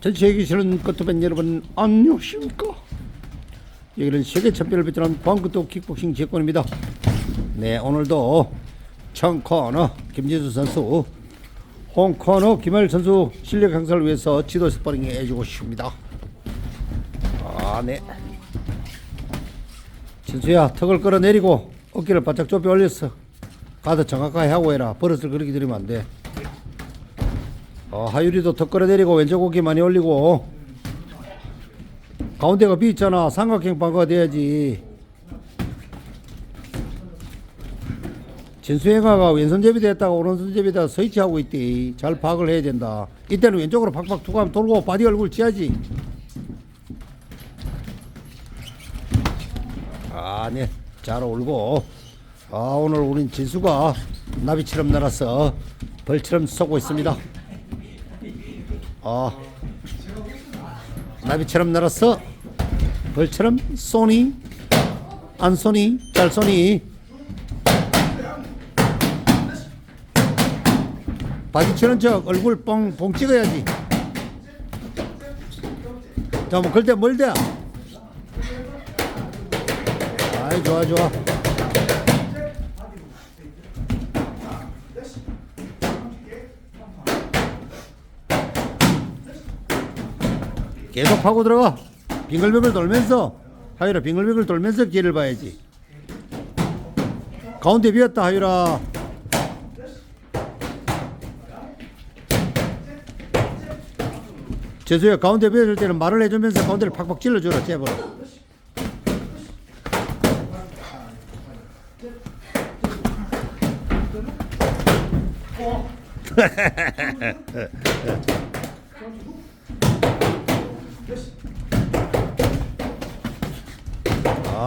전 세계에 계시는 커트팬 여러분 안녕하십니까? 여기는 세계 챔피언을 배출한 방구도 킥복싱 제권입니다. 네 오늘도 청코너 김진수 선수 홍코너 김할 선수 실력 향상을 위해서 지도 스파링 해주고 싶습니다. 아네. 진수야 턱을 끌어내리고 어깨를 바짝 좁혀 올렸어 가드 정확하게 하고 해라. 버릇을 그렇게 들이면 안돼 어, 하유리도 턱 끌어내리고 왼쪽 어깨 많이 올리고. 가운데가 비 있잖아. 삼각형 방어가 돼야지. 진수행아가 왼손잡이 됐다가 오른손잡이다 스위치하고 있대. 잘 파악을 해야 된다. 이때는 왼쪽으로 팍팍 투구하면 돌고 바디 얼굴 치야지. 아네 잘 올고. 아 오늘 우린 진수가 나비처럼 날아서 벌처럼 쏘고 있습니다 아 나비처럼 날아서 벌처럼? 쏘니? 안 쏘니? 잘 쏘니? 바디처럼 저 얼굴 뻥 뻥 찍어야지. 자 뭐 그때 뭘대 아이 좋아 좋아 계속 파고 들어가. 빙글빙글 돌면서 하유라 빙글빙글 돌면서 길을 봐야지. 가운데 비었다 하유라 재수야 가운데 비었을 때는 말을 해주면서 가운데를 팍팍 찔러주라 제발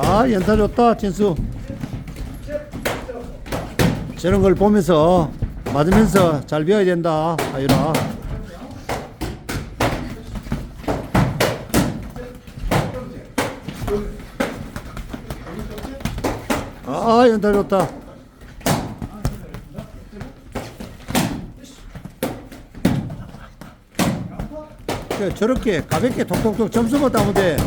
아 연타 좋다 진수. 저런 걸 보면서 맞으면서 잘 배워야 된다 하유라. 아 연타 좋다. 저- 저렇게 가볍게 톡톡톡 점수만 따면 돼